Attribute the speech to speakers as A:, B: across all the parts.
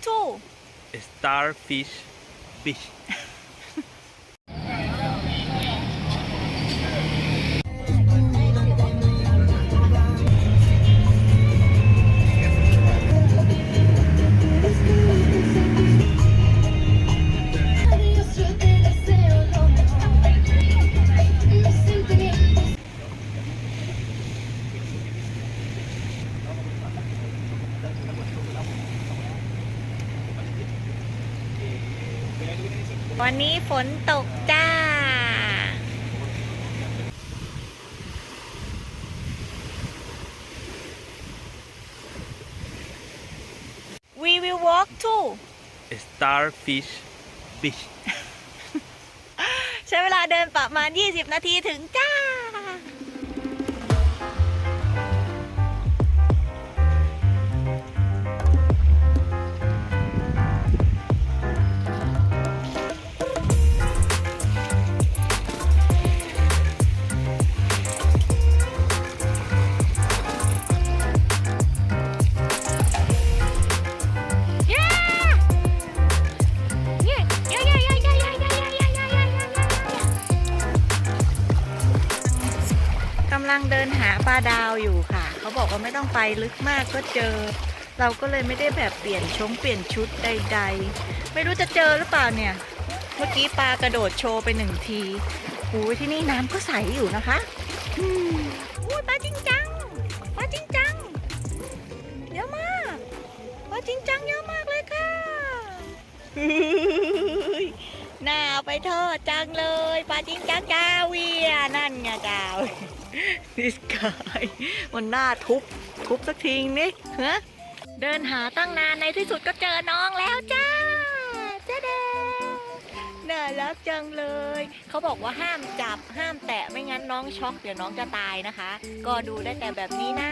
A: Two.
B: Starfish fish.
A: วันนี้ฝนตกจ้า We will walk to
B: Starfish Beach
A: ใช้เวลาเดินประมาณ 20 นาทีถึงจ้าำลังเดินหาปลาดาวอยู่ค่ะ เขาบอกว่าไม่ต้องไปลึกมากก็เจอ เราก็เลยไม่ได้แบบเปลี่ยนชงเปลี่ยนชุดใด ๆ ไม่รู้จะเจอหรือเปล่าเนี่ย เมื่อกี้ปลากระโดดโชว์ไปหนึ่งทีโอ้ยที่นี่น้ำก็ใสอยู่นะคะอืมอุ้ยปลาจริงจังปลาจริงจังเยอะมากปลาจริงจังเยอะมากเลยค่ะน่าเอาไปทอดจังเลยปลาจริงจังกาเวียนั่นไงกา วนิสกายมันหน่าทุบ ทุบสักทีนี่ฮะเดินหาตั้งนานในที่สุดก็เจอน้องแล้วจ้าจ้าเดน่ารักจังเลย เขาบอกว่าห้ามจับห้ามแตะไม่งั้นน้องช็อกเดี๋ยวน้องจะตายนะคะ ก็ดูได้แต่แบบนี้นะ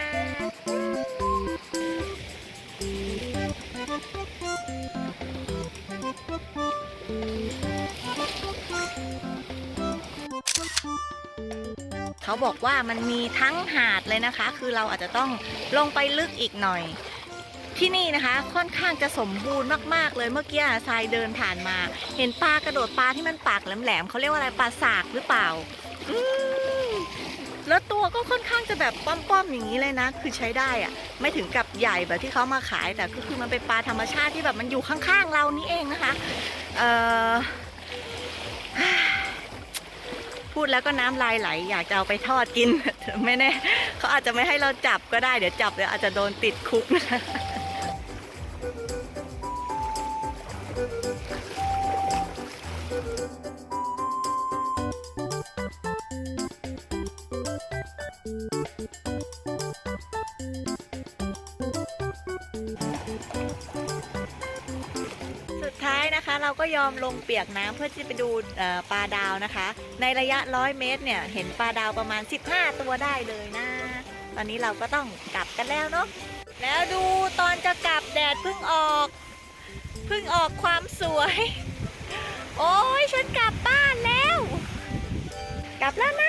A: เขาบอกว่ามันมีทั้งหาดเลยนะคะ คือเราอาจจะต้องลงไปลึกอีกหน่อย ที่นี่นะคะค่อนข้างจะสมบูรณ์มากๆ เลยเมื่อกี้ทรายเดินผ่านมา เห็นปลากระโดดปลาที่มันปากแหลมๆเขาเรียกว่าอะไรปลาสากหรือเปล่าแล้วตัวก็ค่อนข้างจะแบบป้อมๆอย่างนี้เลยนะ คือใช้ได้อะไม่ถึงกับใหญ่แบบที่เขามาขายแต่ก็คือมันเป็นปลาธรรมชาติที่แบบมันอยู่ข้างๆเรานี่เองนะคะ เอ่อ พูดแล้วก็น้ำลายไหล อยากจะเอาไปทอดกิน ไม่แน่เขาอาจจะไม่ให้เราจับก็ได้ เดี๋ยวจับเดี๋ยวอาจจะโดนติดคุกนะ นะคะ เราก็ยอมลงเปียกน้ำเพื่อที่ไปดูปลาดาวนะคะ ในระยะ100เมตรเนี่ยเห็นปลาดาวประมาณ 15 ตัวได้เลยนะ ตอนนี้เราก็ต้องกลับกันแล้วเนาะแล้วดูตอนจะกลับแดดเพิ่งออกเพิ่งออกความสวย โอ้ยฉันกลับบ้านแล้ว กลับแล้วนะ